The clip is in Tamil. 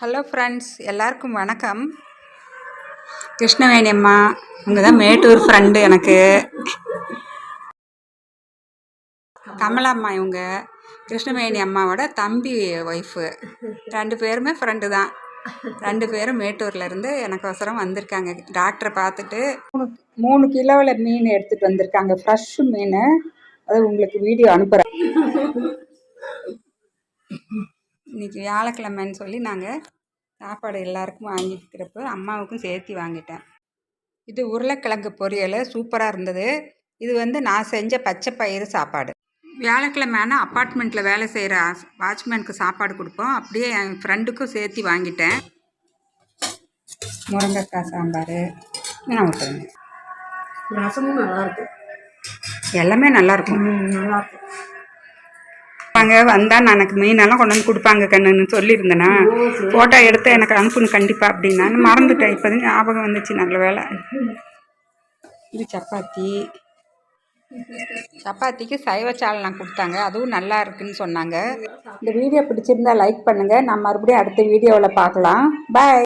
ஹலோ ஃப்ரெண்ட்ஸ் எல்லாருக்கும் வணக்கம். கிருஷ்ணவேணி அம்மா இவங்க தான் மேட்டூர் ஃப்ரெண்டு எனக்கு. கமலா அம்மா இவங்க கிருஷ்ணவேணி அம்மாவோட தம்பி ஒய்ஃபு ரெண்டு பேருமே ஃப்ரெண்டு தான். ரெண்டு பேரும் மேட்டூர்ல இருந்து அவசரம் வந்திருக்காங்க. டாக்டரை பார்த்துட்டு மூணு மூணு கிலோவில் மீன் எடுத்துகிட்டு வந்திருக்காங்க. ஃப்ரெஷ் மீன். அது உங்களுக்கு வீடியோ அனுப்புகிறேன் இன்னைக்கு வியாழக்கிழமைன்னு சொல்லி நாங்கள் சாப்பாடு எல்லாருக்கும் வாங்கிக்கிறப்ப அம்மாவுக்கும் சேர்த்து வாங்கிட்டேன். இது உருளைக்கிழங்கு பொரியல் சூப்பராக இருந்தது. இது வந்து நான் செஞ்ச பச்சை பயிறு சாப்பாடு. வியாழக்கிழமை ஆனால் அப்பார்ட்மெண்ட்டில் வேலை செய்கிற வாட்ச்மேனுக்கு சாப்பாடு கொடுப்போம். அப்படியே என் ஃப்ரெண்டுக்கும் சேர்த்து வாங்கிட்டேன். முருங்கைக்காய் சாம்பார். நான் விட்டுருங்க ரசமும் நல்லா இருக்கு. எல்லாமே நல்லாயிருக்கும் நல்லா இருக்கு வந்தால் நான் எனக்கு மீனெல்லாம் கொண்டு வந்து கொடுப்பாங்க கண்ணுன்னு சொல்லியிருந்தேனா. ஃபோட்டோ எடுத்து எனக்கு அனுப்புன்னு கண்டிப்பாக அப்படின்னா. மறந்துட்டேன். இப்போ ஞாபகம் வந்துச்சு நல்ல வேலை இது சப்பாத்தி. சப்பாத்திக்கு சைவ சால்னா கொடுத்தாங்க. அதுவும் நல்லா இருக்குன்னு சொன்னாங்க. இந்த வீடியோ பிடிச்சிருந்தா லைக் பண்ணுங்கள் நான் மறுபடியும் அடுத்த வீடியோவில் பார்க்கலாம். பாய்